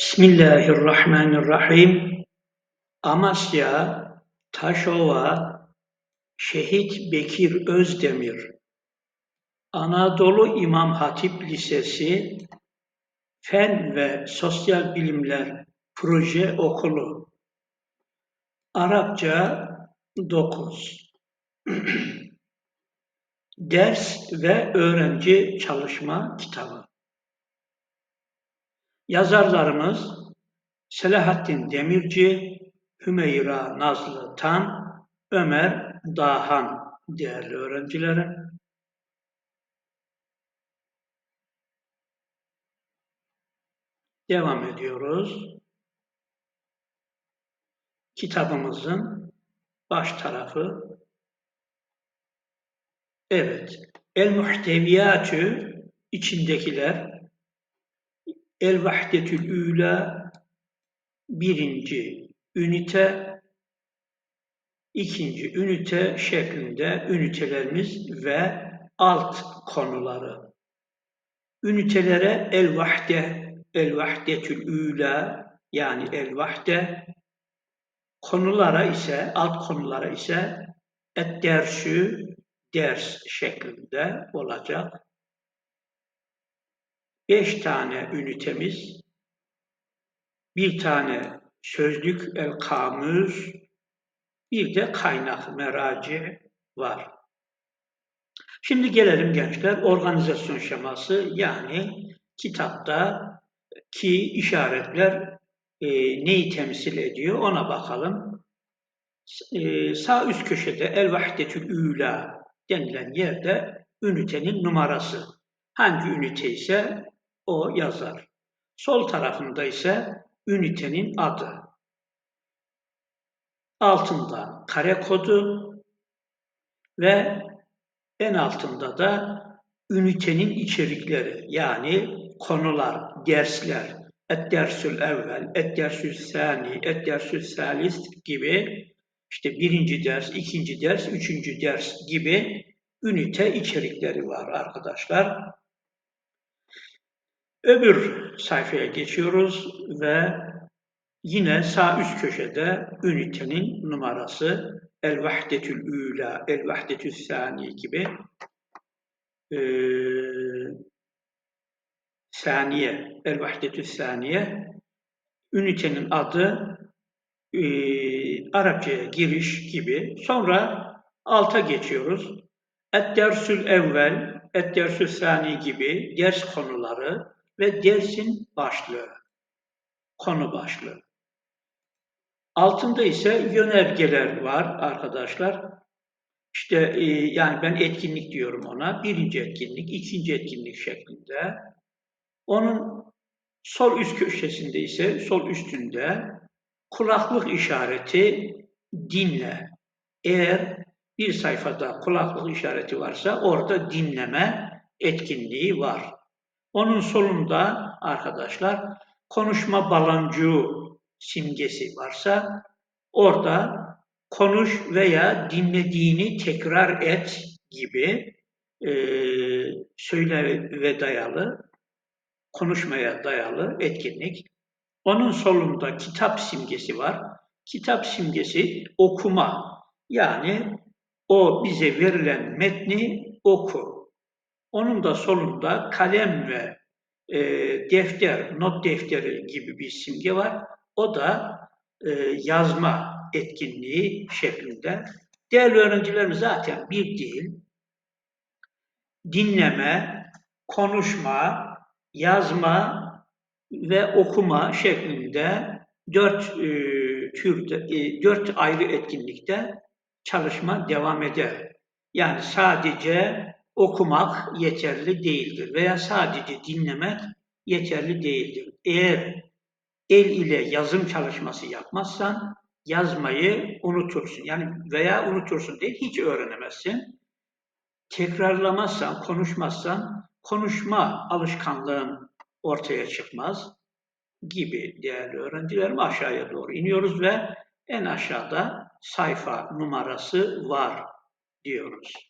Bismillahirrahmanirrahim. Amasya, Taşova, Şehit Bekir Özdemir, Anadolu İmam Hatip Lisesi, Fen ve Sosyal Bilimler Proje Okulu, Arapça 9 Ders ve Öğrenci Çalışma Kitabı Yazarlarımız Selahattin Demirci, Hümeyra Nazlı Tan, Ömer Dahan değerli öğrencilerim. Devam ediyoruz. Kitabımızın baş tarafı. Evet. El muhteviyatü içindekiler El Vahdetül Üla birinci ünite, ikinci ünite şeklinde ünitelerimiz ve alt konuları. Ünitelere El Vahde, El Vahdetül Üla yani El Vahde, konulara ise, alt konulara ise Et Dersü, ders şeklinde olacak. Beş tane ünitemiz, bir tane sözlük el kamüs, bir de kaynak meraci var. Şimdi gelelim gençler organizasyon şeması yani kitapta ki işaretler e, neyi temsil ediyor ona bakalım. E, sağ üst köşede El Vahdetül Üla denilen yerde ünitenin numarası. Hangi ünite ise o yazar. Sol tarafında ise ünitenin adı. Altında kare kodu ve en altında da ünitenin içerikleri yani konular, dersler, et-dersül evvel, et-dersül sani, et-dersül salist gibi işte birinci ders, ikinci ders, üçüncü ders gibi ünite içerikleri var arkadaşlar. Öbür sayfaya geçiyoruz ve yine sağ üst köşede ünitenin numarası El Vahdetül Üla, El Vahdetül Sani gibi e, saniye, El Vahdetül Saniye ünitenin adı e, Arapçaya giriş gibi. Sonra alta geçiyoruz. Et dersül evvel, et dersül sani gibi ders konuları ve dersin başlığı, konu başlığı. Altında ise yönergeler var arkadaşlar. İşte e, yani ben etkinlik diyorum ona. Birinci etkinlik, ikinci etkinlik şeklinde. Onun sol üst köşesinde ise sol üstünde kulaklık işareti dinle. Eğer bir sayfada kulaklık işareti varsa orada dinleme etkinliği var. Onun solunda arkadaşlar konuşma balancuğu simgesi varsa orada konuş veya dinlediğini tekrar et gibi e, söyle ve dayalı, konuşmaya dayalı etkinlik. Onun solunda kitap simgesi var. Kitap simgesi okuma. Yani o bize verilen metni oku. Onun da solunda kalem ve e, defter, not defteri gibi bir simge var. O da e, yazma etkinliği şeklinde. Değerli öğrencilerim zaten bir değil, dinleme, konuşma, yazma ve okuma şeklinde dört e, türde, e, dört ayrı etkinlikte çalışma devam eder. Yani sadece okumak yeterli değildir veya sadece dinlemek yeterli değildir. Eğer el ile yazım çalışması yapmazsan yazmayı unutursun. Yani veya unutursun değil, hiç öğrenemezsin. Tekrarlamazsan, konuşmazsan konuşma alışkanlığın ortaya çıkmaz gibi değerli öğrencilerim aşağıya doğru iniyoruz ve en aşağıda sayfa numarası var diyoruz.